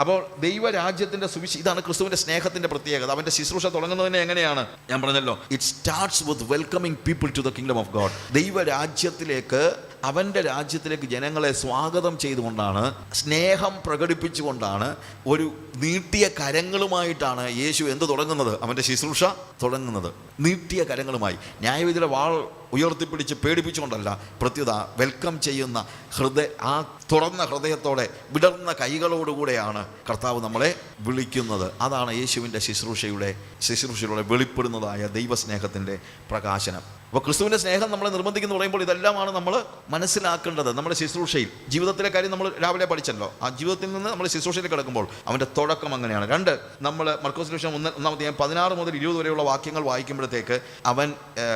അപ്പോൾ ദൈവരാജ്യത്തിന്റെ സുവിശ ഇതാണ് ക്രിസ്തുവിന്റെ സ്നേഹത്തിന്റെ പ്രത്യേകത. അവന്റെ ശുശ്രൂഷ തുടങ്ങുന്നതിന് എങ്ങനെയാണ്? ഞാൻ പറഞ്ഞല്ലോ it starts with welcoming people to the kingdom of God ദൈവരാജ്യത്തിലേക്ക് അവന്റെ രാജ്യത്തിലേക്ക് ജനങ്ങളെ സ്വാഗതം ചെയ്തുകൊണ്ടാണ് സ്നേഹം പ്രകടിപ്പിച്ചുകൊണ്ടാണ് ഒരു നീട്ടിയ കരങ്ങളുമായിട്ടാണ് യേശു എന്ത് തുടങ്ങുന്നത്? അവന്റെ ശുശ്രൂഷ തുടങ്ങുന്നത്. നീട്ടിയ കരങ്ങളുമായി. ന്യായവിധിയുടെ വാൾ ഉയർത്തിപ്പിടിച്ച് പേടിപ്പിച്ചുകൊണ്ടല്ല പ്രത്യുത വെൽക്കം ചെയ്യുന്ന ഹൃദയ ആ തുറന്ന ഹൃദയത്തോടെ വിടർന്ന കൈകളോടുകൂടെയാണ് കർത്താവ് നമ്മളെ വിളിക്കുന്നത്. അതാണ് യേശുവിന്റെ ശുശ്രൂഷയുടെ ശുശ്രൂഷയിലൂടെ വെളിപ്പെടുന്നതായ ദൈവസ്നേഹത്തിന്റെ പ്രകാശനം. അപ്പോൾ ക്രിസ്തുവിന്റെ സ്നേഹം നമ്മളെ നിർബന്ധിക്കുന്നു പറയുമ്പോൾ ഇതെല്ലാമാണ് നമ്മൾ മനസ്സിലാക്കേണ്ടത്. നമ്മുടെ ശുശ്രൂഷയിൽ ജീവിതത്തിലെ കാര്യം നമ്മൾ രാവിലെ പഠിച്ചല്ലോ. ആ ജീവിതത്തിൽ നിന്ന് നമ്മൾ ശുശ്രൂഷയിൽ കിടക്കുമ്പോൾ അവന്റെ തുടക്കം അങ്ങനെയാണ്. രണ്ട് നമ്മൾ മർക്കോസ് ലക്ഷം ഒന്ന് ഒന്നാമത്തെ പതിനാറ് മുതൽ ഇരുപത് വരെയുള്ള വാക്യങ്ങൾ വായിക്കുമ്പോഴത്തേക്ക് അവൻ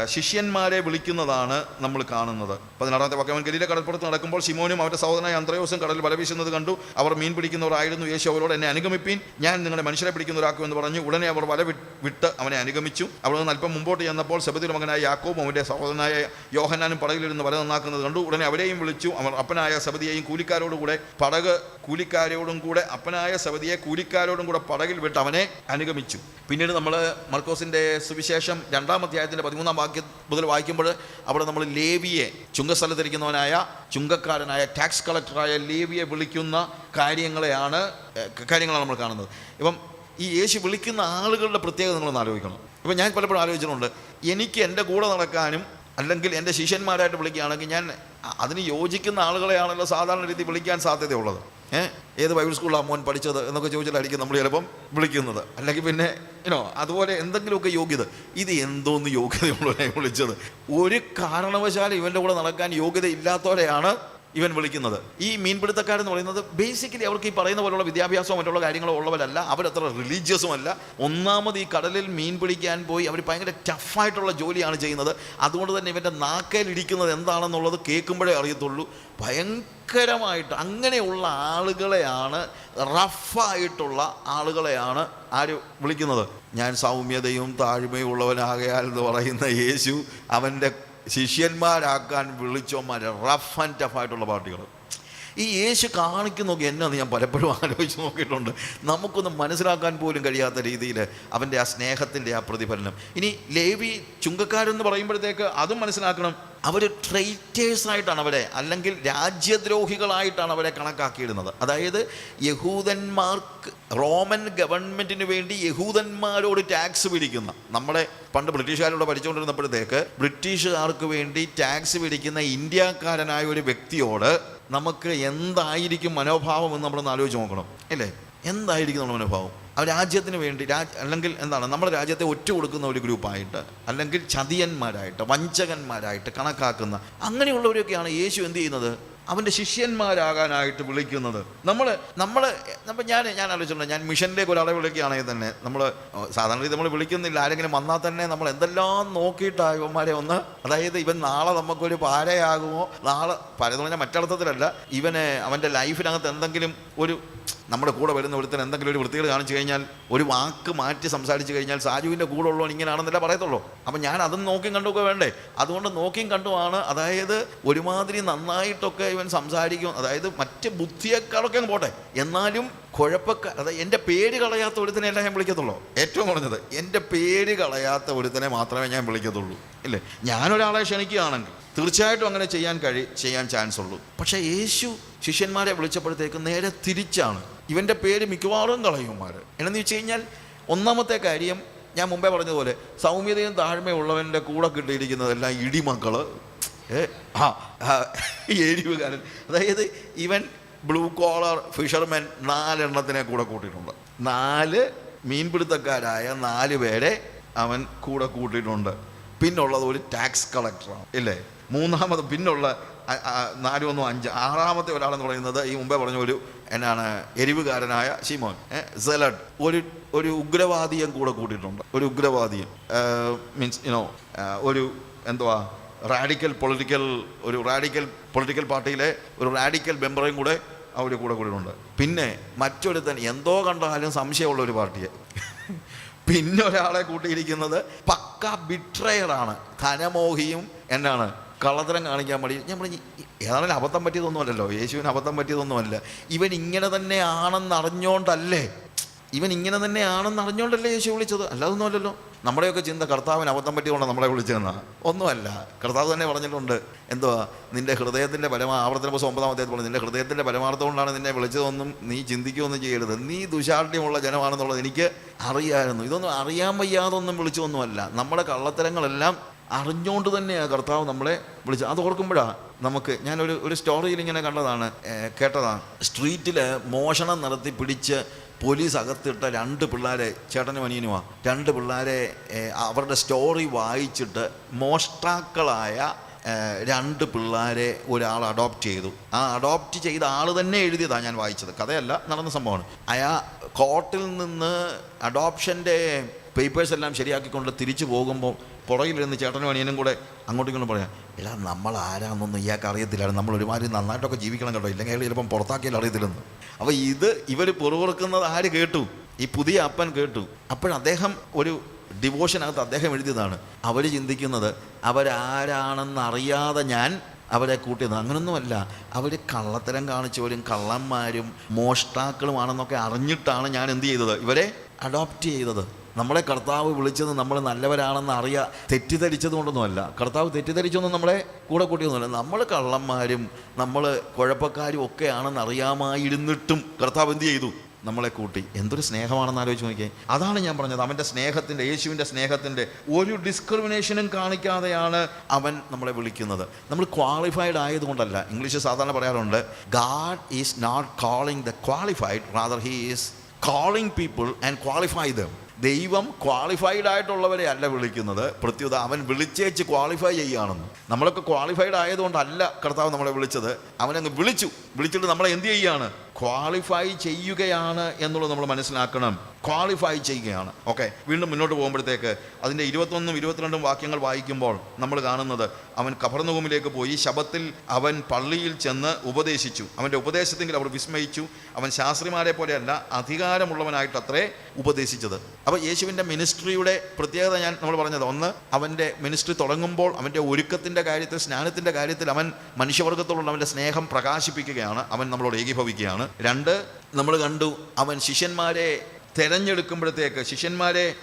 ശിഷ്യന്മാരെ ശിഷ്യന്മാരെ വിളിക്കുന്നതാണ് നമ്മൾ കാണുന്നത്. പതിനാറാമത്തെ വാക്യം അവൻ ഗലീല കടൽപ്പുറത്ത് നടക്കുമ്പോൾ ശിമോനും അവരുടെ സഹോദരനായ അന്ത്രയോസും കടലിൽ വല വീശുന്നത് കണ്ടു. അവർ മീൻ പിടിക്കുന്നവരായിരുന്നു. യേശു അവരോട് എന്നെ അനുഗമിപ്പീൻ. ഞാൻ നിങ്ങളുടെ മനുഷ്യരെ പിടിക്കുന്നവരാക്കും എന്ന് പറഞ്ഞു. ഉടനെ അവർ വല വിട്ട് അവനെ അനുഗമിച്ചു. അവിടെ നിന്ന് അല്പം മുമ്പോട്ട് ചെന്നപ്പോൾ സബദിയുടെ മകനായ യാക്കോബും അവന്റെ സഹോദരനായ യോഹനാനും പടകിലിരുന്ന് വല നന്നാക്കുന്നത് കണ്ടു. ഉടനെ അവരെയും വിളിച്ചു. അവർ അപ്പനായ സബദിയെയും കൂലിക്കാരോടും കൂടെ പടക് കൂലിക്കാരോടും കൂടെ അപ്പനായ സബദിയെ കൂലിക്കാരോടും കൂടെ പടകിൽ വിട്ട് അവനെ അനുഗമിച്ചു. പിന്നീട് നമ്മൾ മർക്കോസിന്റെ സുവിശേഷം രണ്ടാം അധ്യായത്തിന്റെ പതിമൂന്നാം വാക്യം മുതൽ വായിക്കുമ്പോൾ അവിടെ നമ്മൾ ലേവിയെ ചുങ്കസ്ഥലത്തിരിക്കുന്നവനായ ചുങ്കക്കാരനായ ടാക്സ് കളക്ടറായ ലേവിയെ വിളിക്കുന്ന കാര്യങ്ങളെയാണ് കാര്യങ്ങളാണ് നമ്മൾ കാണുന്നത്. ഇപ്പം ഈ യേശു വിളിക്കുന്ന ആളുകളുടെ പ്രത്യേകത നിങ്ങളൊന്ന് ആലോചിക്കണം. ഇപ്പം ഞാൻ പലപ്പോഴും ആലോചിച്ചിട്ടുണ്ട് എനിക്ക് എന്റെ കൂടെ നടക്കാനും അല്ലെങ്കിൽ എന്റെ ശിഷ്യന്മാരായിട്ട് വിളിക്കുകയാണെങ്കിൽ ഞാൻ അതിന് യോജിക്കുന്ന ആളുകളെയാണല്ലോ സാധാരണ രീതിയിൽ വിളിക്കാൻ സാധ്യതയുള്ളത്. ഏഹ് ഏത് ബൈബിൾ സ്കൂളിലാണ് മോൻ പഠിച്ചത് എന്നൊക്കെ ചോദിച്ചിട്ടായിരിക്കും നമ്മൾ ചിലപ്പം വിളിക്കുന്നത്. അല്ലെങ്കിൽ പിന്നെ ഇനോ അതുപോലെ എന്തെങ്കിലുമൊക്കെ യോഗ്യത. ഇത് എന്തോന്ന് യോഗ്യതയുള്ളവരെ വിളിച്ചത്. ഒരു കാരണവശാലും ഇവന്റെ കൂടെ നടക്കാൻ യോഗ്യത ഇല്ലാത്തവരെയാണ് ഇവൻ വിളിക്കുന്നത്. ഈ മീൻപിടുത്തക്കാരെന്ന് പറയുന്നത് ബേസിക്കലി അവർക്ക് ഈ പറയുന്ന പോലുള്ള വിദ്യാഭ്യാസമോ മറ്റുള്ള കാര്യങ്ങളോ ഉള്ളവരല്ല. അവരത്ര റിലീജിയസും അല്ല ഒന്നാമത് ഈ കടലിൽ മീൻ പിടിക്കാൻ പോയി അവർ ഭയങ്കര ടഫായിട്ടുള്ള ജോലിയാണ് ചെയ്യുന്നത്. അതുകൊണ്ട് തന്നെ ഇവന്റെ നാക്കയിലിരിക്കുന്നത് എന്താണെന്നുള്ളത് കേൾക്കുമ്പോഴേ അറിയത്തുള്ളൂ. ഭയങ്കരമായിട്ട് അങ്ങനെയുള്ള ആളുകളെയാണ് റഫായിട്ടുള്ള ആളുകളെയാണ് ആര് വിളിക്കുന്നത്? ഞാൻ സൗമ്യതയും താഴ്മയും ഉള്ളവനാകയാൽ എന്ന് പറയുന്ന യേശു അവന്റെ ശിഷ്യന്മാരാക്കാൻ വിളിച്ചോമാരെ റഫ് ആൻഡ് ടഫ് ആയിട്ടുള്ള പാർട്ടികൾ ഈ യേശു കാണിക്കുന്നൊക്കെ എന്നാന്ന് ഞാൻ പലപ്പോഴും ആലോചിച്ച് നോക്കിയിട്ടുണ്ട്. നമുക്കൊന്ന് മനസ്സിലാക്കാൻ പോലും കഴിയാത്ത രീതിയിൽ അവന്റെ ആ സ്നേഹത്തിന്റെ ആ പ്രതിഫലനം. ഇനി ലേവി ചുങ്കക്കാരെന്ന് പറയുമ്പോഴത്തേക്ക് അതും മനസ്സിലാക്കണം. അവർ ട്രൈറ്റേഴ്സായിട്ടാണ് അവരെ അല്ലെങ്കിൽ രാജ്യദ്രോഹികളായിട്ടാണ് അവരെ കണക്കാക്കിയിടുന്നത്. അതായത് യഹൂദന്മാർക്ക് റോമൻ ഗവൺമെന്റിന് വേണ്ടി യഹൂദന്മാരോട് ടാക്സ് പിടിക്കുന്ന നമ്മളെ പണ്ട് ബ്രിട്ടീഷുകാരോട് പഠിച്ചുകൊണ്ടിരുന്നപ്പോഴത്തേക്ക് ബ്രിട്ടീഷുകാർക്ക് വേണ്ടി ടാക്സ് പിടിക്കുന്ന ഇന്ത്യക്കാരനായ ഒരു വ്യക്തിയോട് നമുക്ക് എന്തായിരിക്കും മനോഭാവം എന്ന് നമ്മളൊന്ന് ആലോചിച്ച് നോക്കണം അല്ലേ? എന്തായിരിക്കും നമ്മുടെ മനോഭാവം? ആ രാജ്യത്തിന് വേണ്ടി രാജ് അല്ലെങ്കിൽ എന്താണ് നമ്മുടെ രാജ്യത്തെ ഒറ്റ കൊടുക്കുന്ന ഒരു ഗ്രൂപ്പായിട്ട് അല്ലെങ്കിൽ ചതിയന്മാരായിട്ട് വഞ്ചകന്മാരായിട്ട് കണക്കാക്കുന്ന അങ്ങനെയുള്ളവരൊക്കെയാണ് യേശു എന്ത് ചെയ്യുന്നത്? അവന്റെ ശിഷ്യന്മാരാകാനായിട്ട് വിളിക്കുന്നത്. നമ്മൾ നമ്മൾ നമ്മൾ ഞാൻ ഞാൻ ആലോചിച്ചിട്ടുണ്ട് ഞാൻ മിഷനിലേക്ക് ഒരാളെ വിളിക്കുകയാണെങ്കിൽ തന്നെ നമ്മൾ സാധാരണ നമ്മൾ വിളിക്കുന്നില്ല. ആരെങ്കിലും വന്നാൽ തന്നെ നമ്മൾ എന്തെല്ലാം നോക്കിയിട്ടാണ് ഇവന്മാരെ ഒന്ന് അതായത് ഇവൻ നാളെ നമുക്കൊരു പാരയാകുമോ? നാളെ പാര എന്ന് പറഞ്ഞാൽ മറ്റർത്ഥത്തിലല്ല ഇവനെ അവന്റെ ലൈഫിനകത്ത് എന്തെങ്കിലും ഒരു നമ്മുടെ കൂടെ വരുന്ന ഒരുത്തൻ എന്തെങ്കിലും ഒരു വൃത്തികൾ കാണിച്ചു കഴിഞ്ഞാൽ ഒരു വാക്ക് മാറ്റി സംസാരിച്ചു കഴിഞ്ഞാൽ സാജുവിന്റെ കൂടെ ഉള്ളവൻ ഇങ്ങനെയാണെന്നല്ല പറയത്തുള്ളൂ. അപ്പം ഞാൻ അതും നോക്കിയും കണ്ടുമൊക്കെ വേണ്ടേ? അതുകൊണ്ട് നോക്കിയും കണ്ടുമാണ് അതായത് ഒരുമാതിരി നന്നായിട്ടൊക്കെ ഇവൻ സംസാരിക്കും. അതായത് മറ്റ് ബുദ്ധിയേക്കാളൊക്കെ അങ്ങ് പോട്ടെ. എന്നാലും കുഴപ്പക്ക അതായത് എന്റെ പേര് കളയാത്ത ഒരുത്തനെ അല്ല ഞാൻ വിളിക്കത്തുള്ളൂ? ഏറ്റവും കുറഞ്ഞത് എന്റെ പേര് കളയാത്ത ഒരുത്തനെ മാത്രമേ ഞാൻ വിളിക്കത്തുള്ളൂ. ഇല്ലേ? ഞാനൊരാളെ ക്ഷണിക്കുകയാണെങ്കിൽ തീർച്ചയായിട്ടും അങ്ങനെ ചെയ്യാൻ കഴി ചെയ്യാൻ ചാൻസ് ഉള്ളൂ. പക്ഷേ യേശു ശിഷ്യന്മാരെ വിളിച്ചപ്പോഴത്തേക്ക് നേരെ തിരിച്ചാണ്. ഇവന്റെ പേര് മിക്കവാറും കളയുമാർ എന്നു വെച്ച് കഴിഞ്ഞാൽ ഒന്നാമത്തെ കാര്യം ഞാൻ മുമ്പേ പറഞ്ഞതുപോലെ സൗമ്യതയും താഴ്മയുള്ളവന്റെ കൂടെ കിട്ടിയിരിക്കുന്നതെല്ലാം ഇടിമക്കൾ ഏ എരിവുകാരൻ. അതായത് ഇവൻ ബ്ലൂ കോളർ ഫിഷർമാൻ നാലെണ്ണത്തിനെ കൂടെ കൂട്ടിയിട്ടുണ്ട്. നാല് മീൻപിടുത്തക്കാരായ നാല് പേരെ അവൻ കൂടെ കൂട്ടിയിട്ടുണ്ട്. പിന്നുള്ളത് ഒരു ടാക്സ് കളക്ടറാണ്. ഇല്ലേ? മൂന്നാമത് പിന്നുള്ള നാലും ഒന്നും അഞ്ച്. ആറാമത്തെ ഒരാളെന്ന് പറയുന്നത് ഈ മുമ്പേ പറഞ്ഞ ഒരു എന്നാണ് എരിവുകാരനായ ഷിമോൻ സെലഡ്. ഒരു ഒരു ഉഗ്രവാദിയും കൂടെ കൂട്ടിയിട്ടുണ്ട്. ഒരു ഉഗ്രവാദിയും. മീൻസ് യുനോ ഒരു എന്തുവാ? റാഡിക്കൽ പൊളിറ്റിക്കൽ ഒരു റാഡിക്കൽ പൊളിറ്റിക്കൽ പാർട്ടിയിലെ ഒരു റാഡിക്കൽ മെമ്പറേയും കൂടെ അവർ കൂടെ കൂടിയിട്ടുണ്ട്. പിന്നെ മറ്റൊരുത്തൻ എന്തോ കണ്ടാലും സംശയമുള്ള ഒരു പാർട്ടിയെ. പിന്നെ ഒരാളെ കൂട്ടിയിരിക്കുന്നത് പക്ക ബിട്രയറാണ് ധനമോഹിയും എന്നാണ്. കള്ളത്തരം കാണിക്കാൻ മടി പറഞ്ഞു ഏതാണെങ്കിലും അബദ്ധം പറ്റിയതൊന്നുമല്ലല്ലോ യേശുവിന് അബദ്ധം പറ്റിയതൊന്നുമല്ല. ഇവൻ ഇങ്ങനെ തന്നെ ആണെന്ന് അറിഞ്ഞോണ്ടല്ലേ? ഇവൻ ഇങ്ങനെ തന്നെ ആണെന്ന് അറിഞ്ഞോണ്ടല്ലേ യേശു വിളിച്ചത്? അല്ലാതൊന്നുമല്ലല്ലോ. നമ്മുടെയൊക്കെ ചിന്ത കർത്താവിന് അബദ്ധം പറ്റിയതുകൊണ്ട് നമ്മളെ വിളിച്ചതെന്നാ. ഒന്നുമല്ല. കർത്താവ് തന്നെ പറഞ്ഞിട്ടുണ്ട് എന്തുവാ നിന്റെ ഹൃദയത്തിന്റെ പരമാ ആവർത്തന പുസ്തകം ഒമ്പതാം അദ്ദേഹത്തിൽ പറഞ്ഞു നിന്റെ ഹൃദയത്തിന്റെ പരമാർത്ഥം കൊണ്ടാണ് നിന്നെ വിളിച്ചതൊന്നും നീ ചിന്തിക്കുകയൊന്നും ചെയ്യരുത്. നീ ദുശാഠ്യമുള്ള ജനമാണെന്നുള്ളത് എനിക്ക് അറിയാമായിരുന്നു ഇതൊന്നും അറിയാൻ വയ്യാതൊന്നും വിളിച്ചതൊന്നുമല്ല. നമ്മുടെ കള്ളത്തരങ്ങളെല്ലാം അറിഞ്ഞുകൊണ്ട് തന്നെയാണ് കർത്താവ് നമ്മളെ വിളിച്ചത്. അത് ഓർക്കുമ്പോഴാണ് നമുക്ക് ഞാനൊരു ഒരു സ്റ്റോറിയിൽ ഇങ്ങനെ കണ്ടതാണ് കേട്ടതാണ് സ്ട്രീറ്റിൽ മോഷണം നടത്തി പിടിച്ച് പോലീസ് അകത്തിട്ട രണ്ട് പിള്ളേരെ ചേട്ടനും അനിയനുമാ രണ്ട് പിള്ളേരെ അവരുടെ സ്റ്റോറി വായിച്ചിട്ട് മോഷ്ടാക്കളായ രണ്ട് പിള്ളേരെ ഒരാൾ അഡോപ്റ്റ് ചെയ്തു. ആ അഡോപ്റ്റ് ചെയ്ത ആൾ തന്നെ എഴുതിയതാണ് ഞാൻ വായിച്ചത്. കഥയല്ല നടന്ന സംഭവമാണ്. അയാ കോർട്ടിൽ നിന്ന് അഡോപ്ഷന്റെ പേപ്പേഴ്സ് എല്ലാം ശരിയാക്കിക്കൊണ്ട് തിരിച്ചു പോകുമ്പോൾ പുറകിലിരുന്ന് ചേട്ടനും അനിയനും കൂടെ അങ്ങോട്ടും ഇങ്ങോട്ടും പറയാം എടാ നമ്മൾ ആരാണെന്നൊന്നും ഇയാൾക്ക് അറിയത്തില്ലാണ് നമ്മൾ ഒരുമാതിരി നന്നായിട്ടൊക്കെ ജീവിക്കണം കേട്ടോ. ഇല്ലെങ്കിൽ അയാൾ ചിലപ്പം പുറത്താക്കിയാൽ അറിയത്തില്ലെന്ന്. അപ്പോൾ ഇത് ഇവർ പുറകുറുക്കുന്നത് ആര് കേട്ടു? ഈ പുതിയ അപ്പൻ കേട്ടു. അപ്പോഴദ്ദേഹം ഒരു ഡിവോഷനകത്ത് അദ്ദേഹം എഴുതിയതാണ് അവർ ചിന്തിക്കുന്നത് അവരാരാണെന്നറിയാതെ ഞാൻ അവരെ കൂട്ടിയത്. അങ്ങനൊന്നുമല്ല അവർ കള്ളത്തരം കാണിച്ചവരും കള്ളന്മാരും മോഷ്ടാക്കളുമാണെന്നൊക്കെ അറിഞ്ഞിട്ടാണ് ഞാൻ എന്ത് ചെയ്തത്? ഇവരെ അഡോപ്റ്റ് ചെയ്തത്. നമ്മളെ കർത്താവ് വിളിച്ചത് നമ്മൾ നല്ലവരാണെന്ന് അറിയാം തെറ്റിദ്ധരിച്ചതുകൊണ്ടൊന്നുമല്ല. കർത്താവ് തെറ്റിദ്ധരിച്ചൊന്നും നമ്മളെ കൂടെ കൂട്ടിയൊന്നുമല്ല. നമ്മൾ കള്ളന്മാരും നമ്മൾ കുഴപ്പക്കാരും ഒക്കെയാണെന്ന് അറിയാമായിരുന്നിട്ടും കർത്താവ് എന്ത് ചെയ്തു? നമ്മളെ കൂട്ടി. എന്തൊരു സ്നേഹമാണെന്ന് ആലോചിച്ച് നോക്കിയേ. അതാണ് ഞാൻ പറഞ്ഞത്. അവന്റെ സ്നേഹത്തിന്റെ യേശുവിന്റെ സ്നേഹത്തിന്റെ ഒരു ഡിസ്ക്രിമിനേഷനും കാണിക്കാതെയാണ് അവൻ നമ്മളെ വിളിക്കുന്നത്. നമ്മൾ ക്വാളിഫൈഡ് ആയതുകൊണ്ടല്ല. ഇംഗ്ലീഷ് സാധാരണ പറയാറുണ്ട് God is not calling the qualified rather he is calling people and qualify them ദൈവം ക്വാളിഫൈഡ് ആയിട്ടുള്ളവരെ അല്ല വിളിക്കുന്നത്. പ്രത്യുത അവൻ വിളിച്ചേച്ച് ക്വാളിഫൈ ചെയ്യുകയാണെന്ന്. നമ്മളൊക്കെ ക്വാളിഫൈഡ് ആയതുകൊണ്ടല്ല കർത്താവ് നമ്മളെ വിളിച്ചത്. അവനങ്ങ് വിളിച്ചു. വിളിച്ചിട്ട് നമ്മളെ എന്ത് ചെയ്യുകയാണ്? ക്വാളിഫൈ ചെയ്യുകയാണ് എന്നുള്ളത് നമ്മൾ മനസ്സിലാക്കണം. ക്വാളിഫൈ ചെയ്യുകയാണ്. ഓക്കെ വീണ്ടും മുന്നോട്ട് പോകുമ്പോഴത്തേക്ക് അതിന്റെ ഇരുപത്തൊന്നും ഇരുപത്തിരണ്ടും വാക്യങ്ങൾ വായിക്കുമ്പോൾ നമ്മൾ കാണുന്നത് അവൻ കഫർന്നുകുമിലേക്ക് പോയി ശബത്തിൽ അവൻ പള്ളിയിൽ ചെന്ന് ഉപദേശിച്ചു. അവന്റെ ഉപദേശത്തെങ്കിൽ അവർ വിസ്മയിച്ചു. അവൻ ശാസ്ത്രിമാരെ പോലെയല്ല അധികാരമുള്ളവനായിട്ടത്രേ ഉപദേശിച്ചത്. അപ്പോൾ യേശുവിന്റെ മിനിസ്ട്രിയുടെ പ്രത്യേകത ഞാൻ നമ്മൾ പറഞ്ഞത്. ഒന്ന് അവന്റെ മിനിസ്ട്രി തുടങ്ങുമ്പോൾ അവന്റെ ഒരുക്കത്തിന്റെ കാര്യത്തിൽ സ്നാനത്തിന്റെ കാര്യത്തിൽ അവൻ മനുഷ്യവർഗത്തോടുള്ള അവന്റെ സ്നേഹം പ്രകാശിപ്പിക്കുകയാണ്. അവൻ നമ്മളോട് ഏകീഭവിക്കുകയാണ്. രണ്ട് നമ്മൾ കണ്ടു അവൻ ശിഷ്യന്മാരെ തിരഞ്ഞെടുക്കുമ്പോഴത്തേക്ക് ശിഷ്യന്മാരെ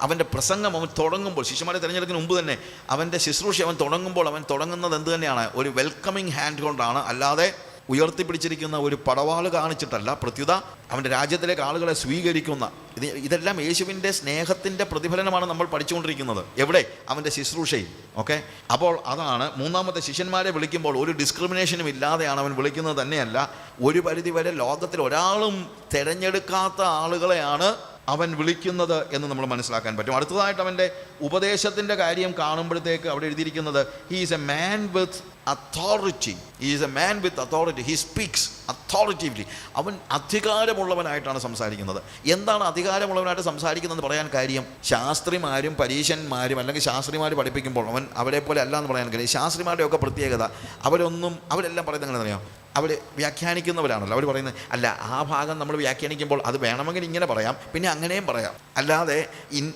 അവന്റെ പ്രസംഗം അവൻ തുടങ്ങുമ്പോൾ ശിഷ്യന്മാരെ തിരഞ്ഞെടുക്കുന്ന മുമ്പ് തന്നെ അവന്റെ ശുശ്രൂഷ അവൻ തുടങ്ങുമ്പോൾ അവൻ തുടങ്ങുന്നത് എന്ത് തന്നെയാണ്? ഒരു വെൽക്കമിങ് ഹാൻഡ് കൊണ്ടാണ്. അല്ലാതെ ഉയർത്തിപ്പിടിച്ചിരിക്കുന്ന ഒരു പടവാൾ കാണിച്ചിട്ടല്ല പ്രത്യുത അവന്റെ രാജ്യത്തിലേക്ക് ആളുകളെ സ്വീകരിക്കുന്ന. ഇത് ഇതെല്ലാം യേശുവിന്റെ സ്നേഹത്തിന്റെ പ്രതിഫലനമാണ് നമ്മൾ പഠിച്ചുകൊണ്ടിരിക്കുന്നത്. എവിടെ? അവന്റെ ശുശ്രൂഷയിൽ. ഓക്കെ? അപ്പോൾ അതാണ് മൂന്നാമത്തെ ശിഷ്യന്മാരെ വിളിക്കുമ്പോൾ ഒരു ഡിസ്ക്രിമിനേഷനും ഇല്ലാതെയാണ് അവൻ വിളിക്കുന്നത് തന്നെയല്ല ഒരു പരിധിവരെ ലോകത്തിൽ ഒരാളും തിരഞ്ഞെടുക്കാത്ത ആളുകളെയാണ് അവൻ വിളിക്കുന്നത് എന്ന് നമ്മൾ മനസ്സിലാക്കാൻ പറ്റും. അടുത്തതായിട്ട് അവന്റെ ഉപദേശത്തിന്റെ കാര്യം കാണുമ്പോഴത്തേക്ക് അവിടെ എഴുതിയിരിക്കുന്നത് he is a man with authority is a man with authority he speaks authoritatively അവൻ അധികാരമുള്ളവനായിട്ടാണ് സംസാരിക്കുന്നത്. എന്താണ് അധികാരമുള്ളവനായിട്ട് സംസാരിക്കുന്നതെന്ന് പറയാൻ കാര്യം? ശാസ്ത്രിമാരും പരീശന്മാരും അല്ലെങ്കിൽ ശാസ്ത്രിമാർ പഠിപ്പിക്കുമ്പോൾ അവൻ അവരെ പോലെ അല്ല എന്ന് പറയാൻ കാര്യം. ശാസ്ത്രിമാരുടെ ഒക്കെ പ്രത്യേകത അവരൊന്നും അവരെല്ലാം പറയുന്നത് എങ്ങനെ അറിയാം അവർ വ്യാഖ്യാനിക്കുന്നവരാണല്ലോ. അവർ പറയുന്നത് അല്ല ആ ഭാഗം നമ്മൾ വ്യാഖ്യാനിക്കുമ്പോൾ അത് വേണമെങ്കിൽ ഇങ്ങനെ പറയാം. പിന്നെ അങ്ങനെയും പറയാം. അല്ലാതെ ഇൻ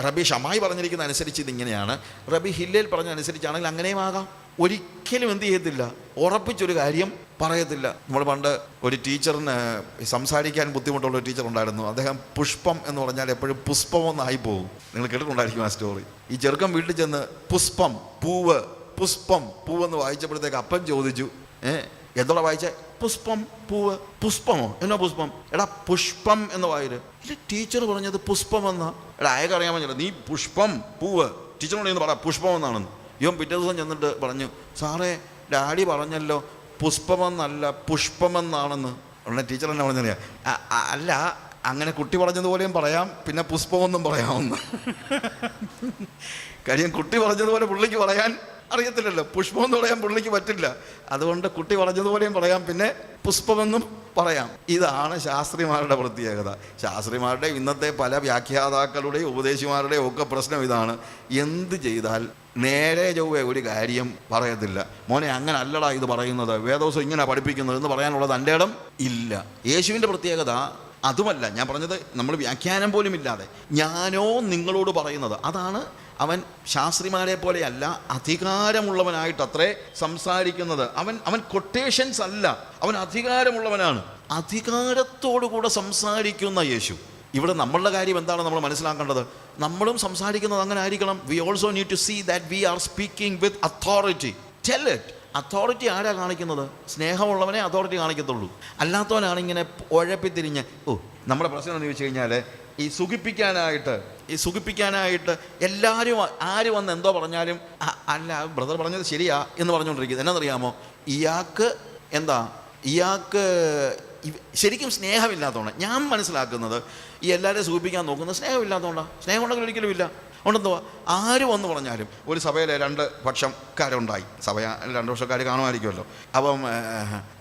റബി ഷമായി പറഞ്ഞിരിക്കുന്ന അനുസരിച്ച് ഇതിങ്ങനെയാണ് റബി ഹില്ലയിൽ പറഞ്ഞ അനുസരിച്ചാണെങ്കിൽ അങ്ങനെയും ആകാം. ഒരിക്കലും എന്ത് ചെയ്യത്തില്ല. ഉറപ്പിച്ചൊരു കാര്യം പറയത്തില്ല. നമ്മൾ പണ്ട് ഒരു ടീച്ചറിന് സംസാരിക്കാൻ ബുദ്ധിമുട്ടുള്ള ഒരു ടീച്ചർ ഉണ്ടായിരുന്നു അദ്ദേഹം പുഷ്പം എന്ന് പറഞ്ഞാൽ എപ്പോഴും പുഷ്പമെന്നായി പോകും. നിങ്ങൾ കേട്ടിട്ടുണ്ടായിരിക്കും ആ സ്റ്റോറി ഈ ചെറുക്കം വീട്ടിൽ ചെന്ന് പുഷ്പം പൂവ് പുഷ്പം പൂവെന്ന് വായിച്ചപ്പോഴത്തേക്ക് അപ്പൻ ചോദിച്ചു ഏ എന്തോടെ വായിച്ചേ? പുഷ്പം പൂവ് പുഷ്പമോ? എന്നോ പുഷ്പം? എടാ പുഷ്പം എന്ന് വായിൽ. ഇല്ല ടീച്ചർ പറഞ്ഞത് പുഷ്പം എന്നാ എടാ അയക്കറിയാൻ പറഞ്ഞില്ല നീ പുഷ്പം പൂവ് ടീച്ചറിനോട് ഇന്ന് പറ പുഷ്പം എന്നാണെന്ന് ഇവൻ പിറ്റേ ദിവസം ചെന്നിട്ട് പറഞ്ഞു സാറേ ഡാഡി പറഞ്ഞല്ലോ പുഷ്പമെന്നല്ല പുഷ്പമെന്നാണെന്ന്. ഉടനെ ടീച്ചർ എന്നെ പറഞ്ഞറിയാം അല്ല അങ്ങനെ കുട്ടി പറഞ്ഞതുപോലെയും പറയാം പിന്നെ പുഷ്പമെന്നും പറയാമെന്ന്. കാര്യം കുട്ടി പറഞ്ഞതുപോലെ പുള്ളിക്ക് പറയാൻ അറിയത്തില്ലല്ലോ. പുഷ്പം എന്ന് പറയാൻ പുള്ളിക്ക് പറ്റില്ല. അതുകൊണ്ട് കുട്ടി പറഞ്ഞതുപോലെയും പറയാം പിന്നെ പുഷ്പമെന്നും പറയാം. ഇതാണ് ശാസ്ത്രിമാരുടെ പ്രത്യേകത. ശാസ്ത്രിമാരുടെ ഇന്നത്തെ പല വ്യാഖ്യാതാക്കളുടെയും ഉപദേശിമാരുടെയും ഒക്കെ പ്രശ്നം ഇതാണ്. എന്ത് ചെയ്താൽ നേരെ ചൊവ്വേ ഒരു കാര്യം പറയത്തില്ല. മോനെ അങ്ങനെ അല്ലടാ ഇത് പറയുന്നത്. വേദോസം ഇങ്ങനെ പഠിപ്പിക്കുന്നത് എന്ന് പറയാനുള്ളത് എന്റെ ഇടം ഇല്ല. യേശുവിന്റെ പ്രത്യേകത അതുമല്ല. ഞാൻ പറഞ്ഞത് നമ്മൾ വ്യാഖ്യാനം പോലും ഇല്ലാതെ ഞാനോ നിങ്ങളോട് പറയുന്നത് അതാണ് അവൻ ശാസ്ത്രിമാരെ പോലെയല്ല അധികാരമുള്ളവനായിട്ടത്രേ സംസാരിക്കുന്നത്. അവൻ അവൻ കൊട്ടേഷൻസ് അല്ല. അവൻ അധികാരമുള്ളവനാണ്. അധികാരത്തോടു കൂടെ സംസാരിക്കുന്ന യേശു. ഇവിടെ നമ്മളുടെ കാര്യം എന്താണ് നമ്മൾ മനസ്സിലാക്കേണ്ടത്? നമ്മളും സംസാരിക്കുന്നത് അങ്ങനെ ആയിരിക്കണം we also need to see that we are speaking with authority tell it authority ആരാ കാണിക്കുന്നത്? സ്നേഹമുള്ളവനെ അതോറിറ്റി കാണിക്കത്തുള്ളൂ. അല്ലാത്തവനാണ് ഇങ്ങനെ ഉഴപ്പിത്തിരിഞ്ഞ് ഓ നമ്മുടെ പ്രശ്നം എന്ന് ചോദിച്ചു കഴിഞ്ഞാൽ ഈ സുഖിപ്പിക്കാനായിട്ട് ഈ സുഖിപ്പിക്കാനായിട്ട് എല്ലാവരും ആര് വന്ന് എന്തോ പറഞ്ഞാലും "ആ, അല്ല ബ്രദർ പറഞ്ഞത് ശരിയാ എന്ന് പറഞ്ഞുകൊണ്ടിരിക്കുന്നത് എന്നറിയാമോ ഇയാൾക്ക് എന്താ? ഇയാൾക്ക് ശരിക്കും സ്നേഹമില്ലാത്തതുകൊണ്ട്. ഞാൻ മനസ്സിലാക്കുന്നത് ഈ എല്ലാവരെയും സൂചിപ്പിക്കാൻ നോക്കുന്നത് സ്നേഹമില്ലാത്തതുകൊണ്ടാണ് സ്നേഹം ഉണ്ടെങ്കിൽ ഒരിക്കലും ഇല്ല. ഉണ്ടെന്നുവാ ആര് വന്ന് പറഞ്ഞാലും ഒരു സഭയിലെ രണ്ട് പക്ഷക്കാരുണ്ടായി. സഭ രണ്ട് പക്ഷക്കാർ കാണുമായിരിക്കുമല്ലോ. അപ്പം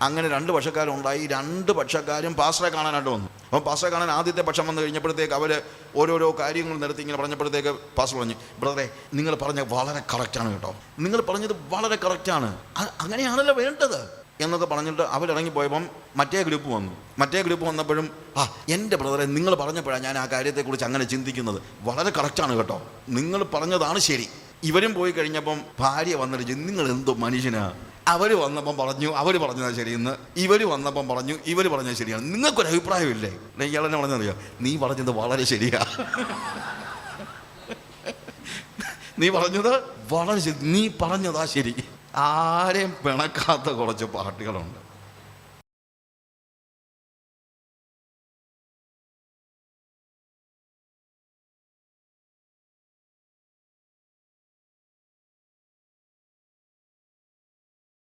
അങ്ങനെ രണ്ട് പക്ഷക്കാരുണ്ടായി. രണ്ട് പക്ഷക്കാരും പാസ്റ്ററെ കാണാനായിട്ട് വന്നു. അപ്പം പാസ്റ്ററെ കാണാൻ ആദ്യത്തെ പക്ഷം വന്നു കഴിഞ്ഞപ്പോഴത്തേക്ക് അവർ ഓരോരോ കാര്യങ്ങൾ നിരത്തി ഇങ്ങനെ പറഞ്ഞപ്പോഴത്തേക്ക് പാസ്റ്റർ പറഞ്ഞു ബ്രദറെ നിങ്ങൾ പറഞ്ഞ വളരെ കറക്റ്റാണ് കേട്ടോ. നിങ്ങൾ പറഞ്ഞത് വളരെ കറക്റ്റാണ്. അങ്ങനെയാണല്ലോ വേണ്ടത്. എന്നൊക്കെ പറഞ്ഞിട്ട് അവരിറങ്ങിപ്പോയപ്പം മറ്റേ ഗ്രൂപ്പ് വന്നു. മറ്റേ ഗ്രൂപ്പ് വന്നപ്പോഴും ആ എന്റെ ബ്രദറെ നിങ്ങൾ പറഞ്ഞപ്പോഴാണ് ഞാൻ ആ കാര്യത്തെക്കുറിച്ച് അങ്ങനെ ചിന്തിക്കുന്നത്. വളരെ കറക്റ്റാണ് കേട്ടോ. നിങ്ങൾ പറഞ്ഞതാണ് ശരി. ഇവരും പോയി കഴിഞ്ഞപ്പം ഭാര്യ വന്നിട്ട് നിങ്ങൾ എന്തോ മനുഷ്യനാ? അവർ വന്നപ്പം പറഞ്ഞു അവർ പറഞ്ഞത് ശരിയെന്ന് ഇവർ വന്നപ്പം പറഞ്ഞു ഇവർ പറഞ്ഞത് ശരിയാണ്. നിങ്ങൾക്കൊരു അഭിപ്രായമില്ലേ? ഇയാളെന്നെ പറഞ്ഞറിയാം നീ പറഞ്ഞത് വളരെ ശരിയാ. നീ പറഞ്ഞത് വളരെ ശരി. നീ പറഞ്ഞതാ ശരി. ആരെയും പിണക്കാത്ത കുറച്ച് പാർട്ടികളുണ്ട്.